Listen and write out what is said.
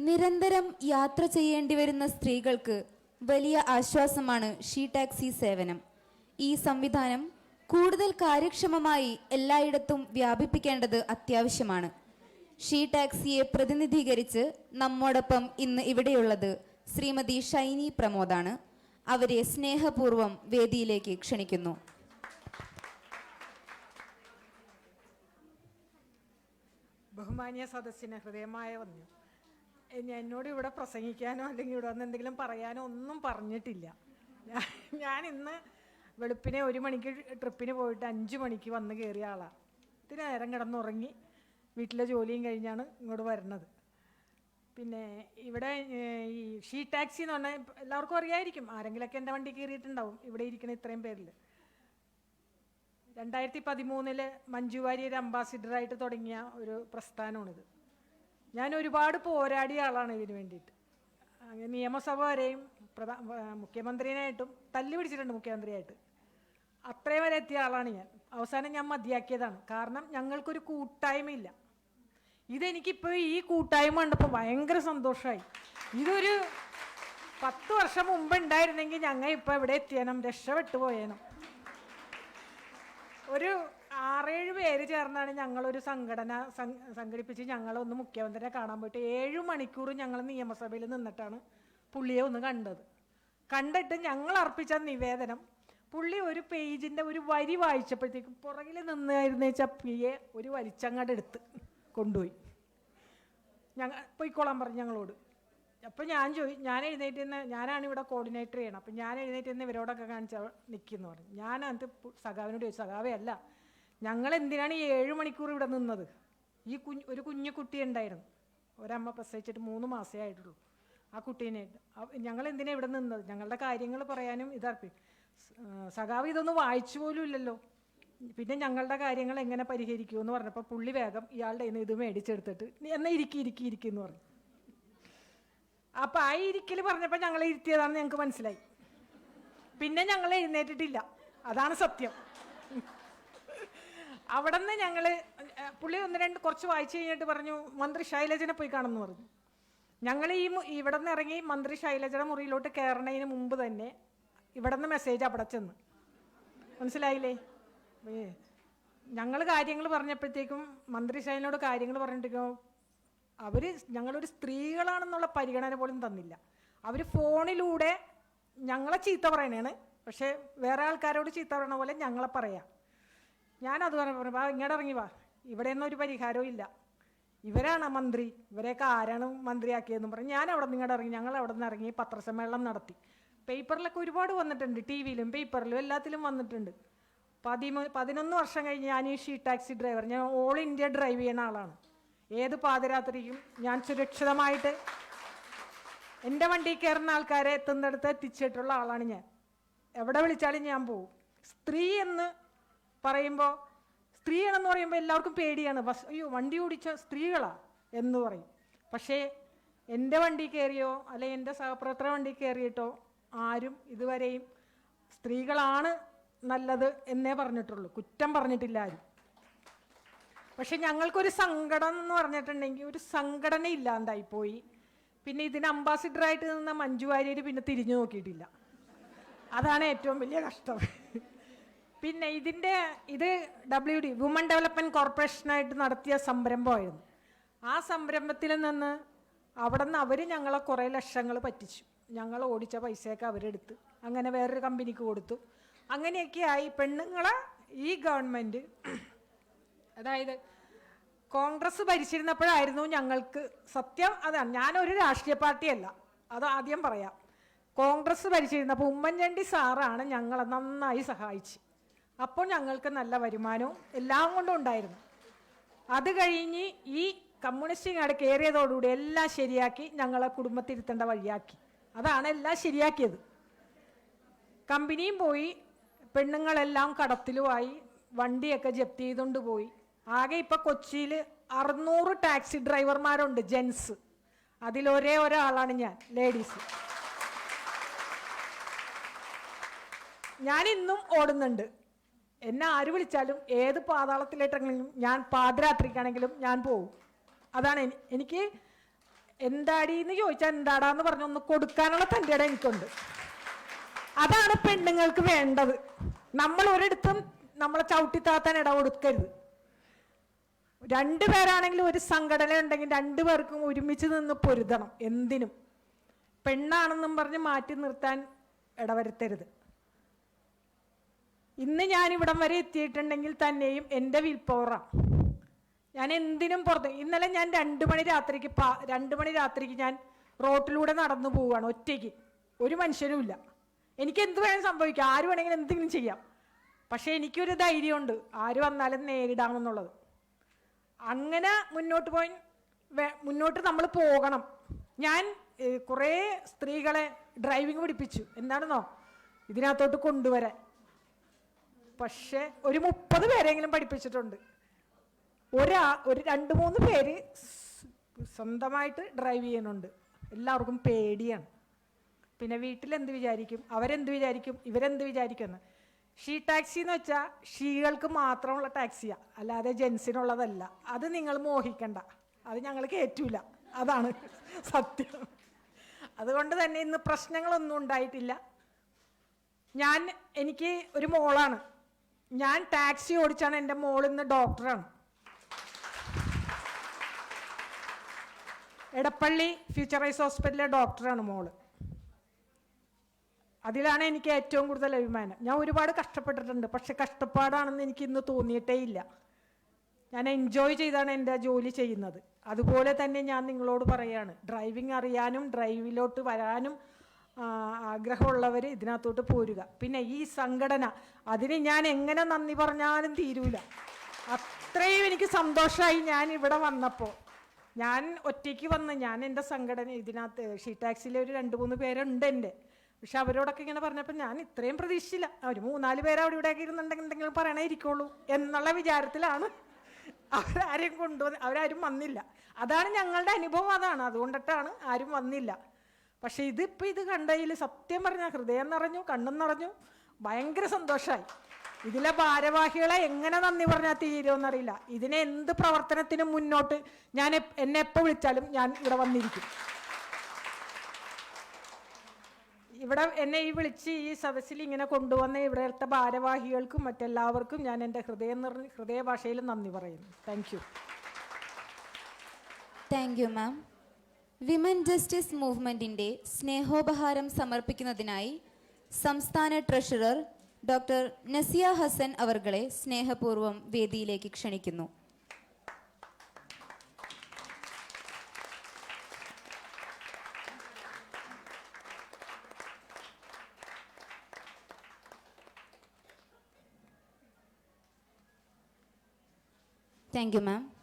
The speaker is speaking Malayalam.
നിരന്തരം യാത്ര ചെയ്യേണ്ടി വരുന്ന സ്ത്രീകൾക്ക് വലിയ ആശ്വാസമാണ് ഷീ ടാക്സി സേവനം. ഈ സംവിധാനം കൂടുതൽ കാര്യക്ഷമമായി എല്ലായിടത്തും വ്യാപിപ്പിക്കേണ്ടത് അത്യാവശ്യമാണ്. ഷീ ടാക്സിയെ പ്രതിനിധീകരിച്ച് നമ്മോടൊപ്പം ഇന്ന് ഇവിടെയുള്ളത് ശ്രീമതി ഷൈനി പ്രമോദാണ്. അവരെ സ്നേഹപൂർവം വേദിയിലേക്ക് ക്ഷണിക്കുന്നു. ബഹുമാനിയ സദസ്സിന് ഹൃദയമായ വന്നു എന്നെ- എന്നോട് ഇവിടെ പ്രസംഗിക്കാനോ അല്ലെങ്കിൽ ഇവിടെ വന്ന് എന്തെങ്കിലും പറയാനോ ഒന്നും പറഞ്ഞിട്ടില്ല. ഞാൻ- ഇന്ന് വെളുപ്പിനെ ഒരു മണിക്ക് ട്രിപ്പിന് പോയിട്ട് അഞ്ച് മണിക്ക് വന്ന് കയറിയ ആളാണ് ഇത്തിരി നേരം കിടന്നുറങ്ങി വീട്ടിലെ ജോലിയും കഴിഞ്ഞാണ് ഇങ്ങോട്ട് വരുന്നത്. പിന്നെ ഇവിടെ ഈ ഷീ ടാക്സി എന്ന് പറഞ്ഞാൽ എല്ലാവർക്കും അറിയായിരിക്കും. ആരെങ്കിലൊക്കെ എന്റെ വണ്ടി കയറിയിട്ടുണ്ടാവും. ഇവിടെ ഇരിക്കുന്ന ഇത്രയും പേരിൽ രണ്ടായിരത്തി പതിമൂന്നിൽ മഞ്ജു വാര്യർ അംബാസിഡറായിട്ട് തുടങ്ങിയ ഒരു പ്രസ്ഥാനമാണിത്. ഞാൻ ഒരുപാട് പോരാടിയ ആളാണ് ഇതിനു വേണ്ടിയിട്ട്. അങ്ങനെ നിയമസഭ വരെയും പ്രധാ മുഖ്യമന്ത്രിനായിട്ടും തല്ലി പിടിച്ചിട്ടുണ്ട് മുഖ്യമന്ത്രിയായിട്ട്. അത്രയും വരെ എത്തിയ ആളാണ് ഞാൻ. അവസാനം ഞാൻ മതിയാക്കിയതാണ്. കാരണം ഞങ്ങൾക്കൊരു കൂട്ടായ്മയില്ല. ഇതെനിക്കിപ്പോൾ ഈ കൂട്ടായ്മ കണ്ടപ്പോൾ ഭയങ്കര സന്തോഷമായി ഇതൊരു പത്ത് വർഷം മുമ്പ് ഉണ്ടായിരുന്നെങ്കിൽ ഞങ്ങൾ ഇപ്പോൾ ഇവിടെ എത്തിയണം രക്ഷപ്പെട്ടു പോയേനും. ഒരു ആറേഴ് പേര് ചേർന്നാണ് ഞങ്ങളൊരു സംഘടന സംഘടിപ്പിച്ച് ഞങ്ങളൊന്ന് മുഖ്യമന്ത്രിയെ കാണാൻ പോയിട്ട് ഏഴു മണിക്കൂർ ഞങ്ങൾ നിയമസഭയിൽ നിന്നിട്ടാണ് പുള്ളിയെ ഒന്ന് കണ്ടത്. കണ്ടിട്ട് ഞങ്ങൾ അർപ്പിച്ച നിവേദനം പുള്ളി ഒരു പേജിന്റെ ഒരു വരി വായിച്ചപ്പോഴത്തേക്കും പുറകിൽ നിന്നായിരുന്ന ചപ്പിയെ ഒരു വലിച്ചങ്ങാട് എടുത്ത് കൊണ്ടുപോയി. ഞങ്ങൾ പോയിക്കോളാൻ പറഞ്ഞു ഞങ്ങളോട്. അപ്പോൾ ഞാൻ ചോദി ഞാൻ എഴുന്നേറ്റ് നിന്ന് ഞാനാണ് ഇവിടെ കോർഡിനേറ്റർ ചെയ്യണം അപ്പം ഞാൻ എഴുന്നേറ്റ് നിന്ന് ഇവരോടൊക്കെ കാണിച്ച നിൽക്കുന്നു പറഞ്ഞു. ഞാനത് സഖാവിനോട് ചോദിച്ചു സഖാവേ അല്ല ഞങ്ങൾ എന്തിനാണ് ഈ ഏഴ് മണിക്കൂർ ഇവിടെ നിന്നത്? ഈ കുഞ്ഞ് ഒരു കുഞ്ഞു കുട്ടി ഉണ്ടായിരുന്നു. ഒരമ്മ പ്രസവിച്ചിട്ട് മൂന്ന് മാസമേ ആയിട്ടുള്ളൂ. ആ കുട്ടീനെ ഞങ്ങൾ എന്തിനാണ് ഇവിടെ നിന്നത്? ഞങ്ങളുടെ കാര്യങ്ങൾ പറയാനും ഇതർപ്പി. സഖാവ് ഇതൊന്നും വായിച്ചു പോലും ഇല്ലല്ലോ. പിന്നെ ഞങ്ങളുടെ കാര്യങ്ങൾ എങ്ങനെ പരിഹരിക്കൂ എന്ന് പറഞ്ഞപ്പോൾ പുള്ളി വേഗം ഇയാളുടെ ഇന്ന് ഇത് മേടിച്ചെടുത്തിട്ട് എന്നെ ഇരിക്കി ഇരിക്കി ഇരിക്കി എന്ന് പറഞ്ഞു. അപ്പം ആ ഇരിക്കൽ പറഞ്ഞപ്പോൾ ഞങ്ങൾ ഇരുത്തിയതാണെന്ന് ഞങ്ങൾക്ക് മനസ്സിലായി. പിന്നെ ഞങ്ങൾ എഴുന്നേറ്റിട്ടില്ല. അതാണ് സത്യം. അവിടെ നിന്ന് ഞങ്ങൾ പുള്ളി ഒന്ന് രണ്ട് കുറച്ച് വായിച്ചു കഴിഞ്ഞിട്ട് പറഞ്ഞു മന്ത്രി ശൈലജനെ പോയി കാണുമെന്ന് പറഞ്ഞു. ഞങ്ങൾ ഈ ഇവിടെ നിന്ന് ഇറങ്ങി മന്ത്രി ശൈലജയുടെ മുറിയിലോട്ട് കയറണതിന് മുമ്പ് തന്നെ ഇവിടെ നിന്ന് മെസ്സേജ് അവിടെ ചെന്ന്. മനസ്സിലായില്ലേ? ഏ ഞങ്ങൾ കാര്യങ്ങൾ പറഞ്ഞപ്പോഴത്തേക്കും മന്ത്രി ശൈലനോട് കാര്യങ്ങൾ പറഞ്ഞിട്ടേക്കും അവർ ഞങ്ങളൊരു സ്ത്രീകളാണെന്നുള്ള പരിഗണന പോലും തന്നില്ല. അവർ ഫോണിലൂടെ ഞങ്ങളെ ചീത്ത പറയണേണ്. പക്ഷേ വേറെ ആൾക്കാരോട് ചീത്ത പറയണ പോലെ ഞങ്ങളെ പറയാം. ഞാനത് പറഞ്ഞു വാ ഇങ്ങോട്ട് ഇറങ്ങി വാ. ഇവിടെ ഒന്നും ഒരു പരിഹാരവും ഇല്ല. ഇവരാണ് മന്ത്രി. ഇവരെയൊക്കെ ആരാണ് മന്ത്രിയാക്കിയതെന്നും പറഞ്ഞു ഞാൻ അവിടെ നിങ്ങളുടെ ഇറങ്ങി ഞങ്ങൾ അവിടെ നിന്ന് ഇറങ്ങി പത്രസമ്മേളനം നടത്തി. പേപ്പറിലൊക്കെ ഒരുപാട് വന്നിട്ടുണ്ട് ടി വിയിലും പേപ്പറിലും എല്ലാത്തിലും വന്നിട്ടുണ്ട്. പതിമൂ പതിനൊന്ന് വർഷം കഴിഞ്ഞ് ഞാൻ ഈ ഷീ ടാക്സി ഡ്രൈവർ ഞാൻ ഓൾ ഇന്ത്യ ഡ്രൈവ് ചെയ്യുന്ന ആളാണ്. ഏത് പാതിരാത്രിയും ഞാൻ സുരക്ഷിതമായിട്ട് എന്റെ വണ്ടി കയറുന്ന ആൾക്കാരെ എത്തുന്നിടത്ത് എത്തിച്ചിട്ടുള്ള ആളാണ് ഞാൻ. എവിടെ വിളിച്ചാലും ഞാൻ പോകും സ്ത്രീ എന്ന് പറയുമ്പോൾ സ്ത്രീയാണെന്ന് പറയുമ്പോൾ എല്ലാവർക്കും പേടിയാണ്. ബസ് അയ്യോ വണ്ടി ഓടിച്ച സ്ത്രീകളാ എന്ന് പറയും. പക്ഷേ എന്റെ വണ്ടി കയറിയോ അല്ലെ എന്റെ സഹപ്രവർത്തന വണ്ടി കയറിയിട്ടോ ആരും ഇതുവരെയും സ്ത്രീകളാണ് നല്ലത് എന്നേ പറഞ്ഞിട്ടുള്ളൂ. കുറ്റം പറഞ്ഞിട്ടില്ല ആരും. പക്ഷെ ഞങ്ങൾക്കൊരു സങ്കടം എന്ന് പറഞ്ഞിട്ടുണ്ടെങ്കിൽ ഒരു സംഘടന ഇല്ലാണ്ടായിപ്പോയി. പിന്നെ ഇതിന് അംബാസിഡറായിട്ട് നിന്ന മഞ്ജു വാര്യർ പിന്നെ തിരിഞ്ഞു നോക്കിയിട്ടില്ല. അതാണ് ഏറ്റവും വലിയ കഷ്ടം. പിന്നെ ഇതിന്റെ ഇത് ഡബ്ല്യു ഡി വുമൺ ഡെവലപ്മെന്റ് കോർപ്പറേഷനായിട്ട് നടത്തിയ സംരംഭമായിരുന്നു. ആ സംരംഭത്തിൽ നിന്ന് അവിടെ നിന്ന് അവർ ഞങ്ങളെ കുറേ ലക്ഷങ്ങൾ പറ്റിച്ചു. ഞങ്ങൾ ഓടിച്ച പൈസയൊക്കെ അവരെടുത്ത്. അങ്ങനെ വേറൊരു കമ്പനിക്ക് കൊടുത്തു. അങ്ങനെയൊക്കെ ആയി പെണ്ണുങ്ങളെ ഈ ഗവൺമെന്റ് അതായത് കോൺഗ്രസ് ഭരിച്ചിരുന്നപ്പോഴായിരുന്നു ഞങ്ങൾക്ക് സത്യം അതാണ് ഞാനൊരു രാഷ്ട്രീയ പാർട്ടിയല്ല. അത് ആദ്യം പറയാം. കോൺഗ്രസ് ഭരിച്ചിരുന്നപ്പോൾ ഉമ്മൻചാണ്ടി സാറാണ് ഞങ്ങളെ നന്നായി സഹായിച്ച്. അപ്പോൾ ഞങ്ങൾക്ക് നല്ല വരുമാനവും എല്ലാം കൊണ്ടും ഉണ്ടായിരുന്നു. അത് കഴിഞ്ഞ് ഈ കമ്മ്യൂണിസ്റ്റ് ഇങ്ങോട്ട് കയറിയതോടുകൂടി എല്ലാം ശരിയാക്കി ഞങ്ങളെ കുടുംബത്തിരുത്തേണ്ട വഴിയാക്കി. അതാണ് എല്ലാം ശരിയാക്കിയത്. കമ്പനിയും പോയി പെണ്ണുങ്ങളെല്ലാം കടത്തിലുമായി വണ്ടിയൊക്കെ ജപ്തി ചെയ്തുകൊണ്ട് പോയി. ആകെ ഇപ്പം കൊച്ചിയിൽ അറുന്നൂറ് ടാക്സി ഡ്രൈവർമാരുണ്ട് ജെൻസ്. അതിലൊരേ ഒരാളാണ് ഞാൻ ലേഡീസ്. ഞാൻ ഇന്നും ഓടുന്നുണ്ട്. എന്നെ ആര് വിളിച്ചാലും ഏത് പാതാളത്തിലേട്ടെങ്കിലും ഞാൻ പാതിരാത്രിക്കാണെങ്കിലും ഞാൻ പോകും അതാണ് എനി- എനിക്ക് എന്താടി എന്ന് ചോദിച്ചാൽ എന്താടാന്ന് പറഞ്ഞൊന്ന് കൊടുക്കാനുള്ള തന്റെ എനിക്കുണ്ട്. അതാണ് പെണ്ണുങ്ങൾക്ക് വേണ്ടത്. നമ്മൾ ഒരിടത്തും നമ്മളെ ചവിട്ടിത്താത്താൻ ഇട കൊടുക്കരുത്. രണ്ടുപേരാണെങ്കിലും ഒരു സംഘടന ഉണ്ടെങ്കിൽ രണ്ടുപേർക്കും ഒരുമിച്ച് നിന്ന് പൊരുതണം. എന്തിനും. പെണ്ണാണെന്നും പറഞ്ഞ് മാറ്റി നിർത്താൻ ഇടവരുത്തരുത്. ഇന്ന് ഞാൻ ഇവിടം വരെ എത്തിയിട്ടുണ്ടെങ്കിൽ തന്നെയും എന്റെ വിൽ ഞാൻ എന്തിനും പുറത്ത് ഇന്നലെ ഞാൻ രണ്ട് മണി രാത്രിക്ക് പാ രണ്ട് മണി രാത്രിക്ക് ഞാൻ റോട്ടിലൂടെ നടന്നു പോവുകയാണ് ഒറ്റയ്ക്ക്. ഒരു മനുഷ്യനുമില്ല എനിക്ക് എന്ത് വേണം സംഭവിക്കാം ആര് വേണമെങ്കിലും എന്തെങ്കിലും ചെയ്യാം. പക്ഷേ എനിക്കൊരു ധൈര്യമുണ്ട് ആര് വന്നാലും നേരിടാമെന്നുള്ളത്. അങ്ങനെ മുന്നോട്ട് പോയി മുന്നോട്ട് നമ്മൾ പോകണം. ഞാൻ കുറേ സ്ത്രീകളെ ഡ്രൈവിംഗ് പിടിപ്പിച്ചു. എന്താണെന്നോ? ഇതിനകത്തോട്ട് കൊണ്ടുവരാൻ. പക്ഷേ ഒരു മുപ്പത് പേരെങ്കിലും പഠിപ്പിച്ചിട്ടുണ്ട്. ഒരാ ഒരു രണ്ട് മൂന്ന് പേര് സ്വന്തമായിട്ട് ഡ്രൈവ് ചെയ്യുന്നുണ്ട്. എല്ലാവർക്കും പേടിയാണ്. പിന്നെ വീട്ടിൽ എന്ത് വിചാരിക്കും? അവരെന്ത് വിചാരിക്കും? ഇവരെന്ത് വിചാരിക്കുമെന്ന്. ഷീ ടാക്സി എന്ന് വെച്ചാൽ ഷീകൾക്ക് മാത്രമുള്ള ടാക്സിയാണ് അല്ലാതെ ജെൻസിനുള്ളതല്ല. അത് നിങ്ങൾ മോഹിക്കണ്ട. അത് ഞങ്ങൾ കയറ്റൂല അതാണ് സത്യം. അതുകൊണ്ട് തന്നെ ഇന്ന് പ്രശ്നങ്ങളൊന്നും ഉണ്ടായിട്ടില്ല. ഞാൻ എനിക്ക് ഒരു മോളാണ്. ഞാൻ ടാക്സി ഓടിച്ചാണ് എന്റെ മോൾ നിന്ന് ഡോക്ടറാണ്. എടപ്പള്ളി ഫ്യൂച്ചറൈസ് ഹോസ്പിറ്റലിലെ ഡോക്ടറാണ് മോൾ. അതിലാണ് എനിക്ക് ഏറ്റവും കൂടുതൽ അഭിമാനം. ഞാൻ ഒരുപാട് കഷ്ടപ്പെട്ടിട്ടുണ്ട് പക്ഷെ കഷ്ടപ്പാടാണെന്ന് എനിക്ക് ഇന്ന് തോന്നിയിട്ടേ ഇല്ല. ഞാൻ എൻജോയ് ചെയ്താണ് എന്റെ ജോലി ചെയ്യുന്നത്. അതുപോലെ തന്നെ ഞാൻ നിങ്ങളോട് പറയാണ് ഡ്രൈവിംഗ് അറിയാനും ഡ്രൈവിലോട്ട് വരാനും ആഗ്രഹമുള്ളവർ ഇതിനകത്തോട്ട് പോരുക. പിന്നെ ഈ സംഘടന അതിന് ഞാൻ എങ്ങനെ നന്ദി പറഞ്ഞാലും തീരൂല. അത്രയും എനിക്ക് സന്തോഷമായി ഞാൻ ഇവിടെ വന്നപ്പോൾ ഞാൻ ഒറ്റയ്ക്ക് വന്ന് ഞാൻ എന്റെ സംഘടന ഇതിനകത്ത് ഷീ ടാക്സിലെ ഒരു രണ്ട് മൂന്ന് പേരുണ്ട് എന്റെ. പക്ഷെ അവരോടൊക്കെ ഇങ്ങനെ പറഞ്ഞപ്പോൾ ഞാൻ ഇത്രയും പ്രതീക്ഷിച്ചില്ല. ഒരു മൂന്നാൽ പേര് അവിടെ ഇവിടെയൊക്കെ ഇരുന്നുണ്ടെങ്കിൽ എന്തെങ്കിലും പറയണേ ഇരിക്കുള്ളൂ എന്നുള്ള വിചാരത്തിലാണ് അവരാരെയും കൊണ്ടുവന്ന് അവരാരും വന്നില്ല. അതാണ് ഞങ്ങളുടെ അനുഭവം അതാണ്. അതുകൊണ്ടിട്ടാണ് ആരും വന്നില്ല. പക്ഷെ ഇതിപ്പോൾ ഇത് കണ്ടതിൽ സത്യം പറഞ്ഞാൽ ഹൃദയം നിറഞ്ഞു കണ്ണും നിറഞ്ഞു. ഭയങ്കര സന്തോഷമായി ഇതിലെ ഭാരവാഹികളെ എങ്ങനെ നന്ദി പറഞ്ഞാൽ തീരുമെന്നറിയില്ല ഇതിനെ എന്ത് പ്രവർത്തനത്തിനും മുന്നോട്ട് ഞാൻ എന്നെ എപ്പോൾ വിളിച്ചാലും ഞാൻ ഇവിടെ വന്നിരിക്കും. ഇവിടെ എന്നെ ഈ വിളിച്ച് ഈ സദസ്സിൽ ഇങ്ങനെ കൊണ്ടുവന്ന ഇവിടത്തെ ഭാരവാഹികൾക്കും മറ്റെല്ലാവർക്കും ഞാൻ എന്റെ ഹൃദയം ഹൃദയ ഭാഷയിൽ നന്ദി പറയുന്നു. Thank you thank you ma'am women justice മൂവ്മെന്റിന്റെ സ്നേഹോപഹാരം സമർപ്പിക്കുന്നതിനായി സംസ്ഥാന ട്രഷറർ ഡോക്ടർ നസിയ ഹസൻ അവർകളെ സ്നേഹപൂർവം വേദിയിലേക്ക് ക്ഷണിക്കുന്നു. Thank you ma'am